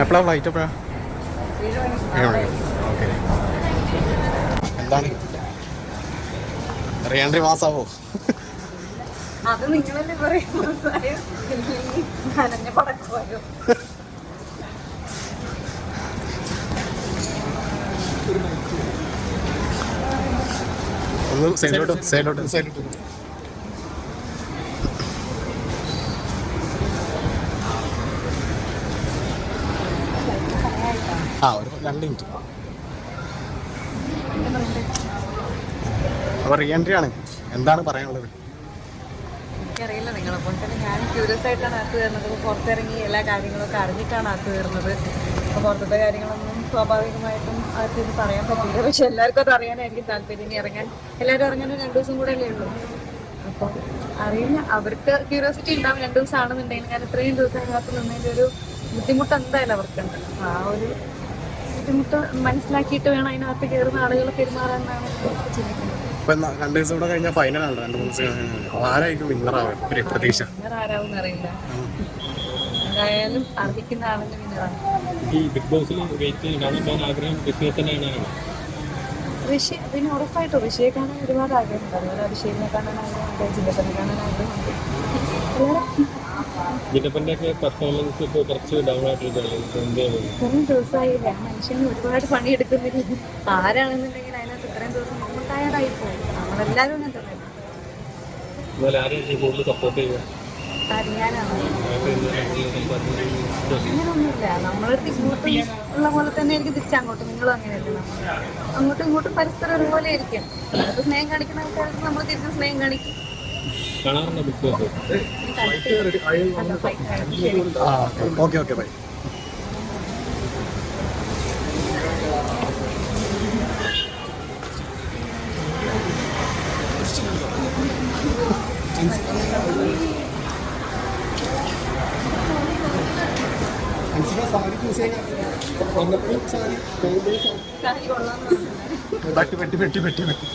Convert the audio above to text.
എപ്പോഴാ ഫ്ലൈറ്റ് എപ്പോഴാണ് ഓക്കെ എന്താണ്? റീഎൻട്രി മാസാവോ അത് നിങ്ങളല്ലേ നനഞ്ഞ ഒന്ന് സൈഡിലോട്ട് സൈഡിലോട്ട് സൈഡിലോട്ട് ആ ഒരു രണ്ട് മിനിറ്റ്. അപ്പോൾ റീ എൻട്രി ആണ്. എന്താണ് പറയാനുള്ളത്? എനിക്കറിയില്ല നിങ്ങളെപ്പോലെ തന്നെ ഞാൻ ക്യൂരിയസ് ആയിട്ടാണ് അകത്ത് കയറുന്നത്. പുറത്തിറങ്ങി എല്ലാ കാര്യങ്ങളൊക്കെ അറിഞ്ഞിട്ടാണ് അകത്ത് കയറുന്നത്. അപ്പോൾ പുറത്തത്തെ കാര്യങ്ങളൊന്നും സ്വാഭാവികമായിട്ടും അകത്ത് ഇത് പറയാൻ പറ്റില്ല. പക്ഷെ എല്ലാവർക്കും അത് അറിയാനായിരിക്കും താല്പര്യം ഇനി ഇറങ്ങാൻ. എല്ലാവരും ഇറങ്ങാൻ രണ്ട് ദിവസം കൂടെ അല്ലേ ഉള്ളൂ. അപ്പോൾ അറിയില്ല. അവർക്ക് ക്യൂരിയോസിറ്റി ഉണ്ടാവും രണ്ട് ദിവസം ആണെന്നുണ്ടെങ്കിൽ ഞാൻ ഇത്രയും ദിവസം അതിനകത്ത് നിന്നതിന്റെ ഒരു ബുദ്ധിമുട്ട് എന്തായാലും അവർക്കുണ്ട്. ആ ഒരു ബുദ്ധിമുട്ട് മനസ്സിലാക്കിയിട്ട് വേണം അതിനകത്ത് കയറുന്ന ആളുകൾ പെരുമാറാനാണ് ചിന്തിക്കുന്നത് രണ്ട് ദിവസം കൂടെ കഴിഞ്ഞാൽ ഫൈനലാണ് രണ്ട് മൂന്ന് ദിവസം ആരായിരിക്കും വിന്നറാവുക ഒരു പ്രതീക്ഷ. വിന്നർ ആരാവും അറിയില്ല. എന്തായാലും അർഹിക്കുന്ന ആളിന് വിന്നറാണ് ഈ ബിഗ് ബോസിൽ വെയിറ്റ് കാണാൻ പോകാൻ ആഗ്രഹം ഋഷിയെ തന്നെയാണ് ഋഷി പിന്നെ ഉറപ്പായിട്ടും ഋഷിയെ കാണാൻ ഒരുപാട് ആഗ്രഹമുണ്ട്. അതുപോലെ അഭിഷേകിനെ കാണാൻ ആഗ്രഹമുണ്ട് ജില്ലപ്പനെ കാണാൻ ആഗ്രഹമുണ്ട്. എല്ലാവരും ജിറ്റപ്പന്റെ ഒക്കെ പെർഫോമൻസ് ഇപ്പോൾ കുറച്ച് ഡൗൺ ആയിട്ടുള്ള ദിവസമായില്ല മനുഷ്യന് ഒരുപാട് പണിയെടുക്കുന്നില്ല ആരാണെന്നുണ്ടെങ്കിൽ അതിനകത്ത് ഇത്രയും ദിവസം നമ്മൾ ടയർഡായി പോകും നമ്മളെല്ലാവരും അങ്ങനെ തന്നെ. അങ്ങനെയൊന്നുമില്ല. നമ്മളടുത്ത് ഇങ്ങോട്ടും ഉള്ള പോലെ തന്നെ ആയിരിക്കും തിരിച്ചങ്ങോട്ടും നിങ്ങളും അങ്ങനെയല്ലേ അങ്ങോട്ടും ഇങ്ങോട്ടും പരസ്പരം ഒരുപോലെ ആയിരിക്കും. സ്നേഹം കാണിക്കുന്ന ആൾക്കാർക്ക് നമ്മൾ തിരിച്ച് സ്നേഹം കാണിക്കും. കാണാറുണ്ട് book okay okay bye. Sari choose ചെയ്യാൻ സാരി കൊള്ളാമെന്ന് പറഞ്ഞു. പെട്ടി പെട്ടി പെട്ടി പെട്ടി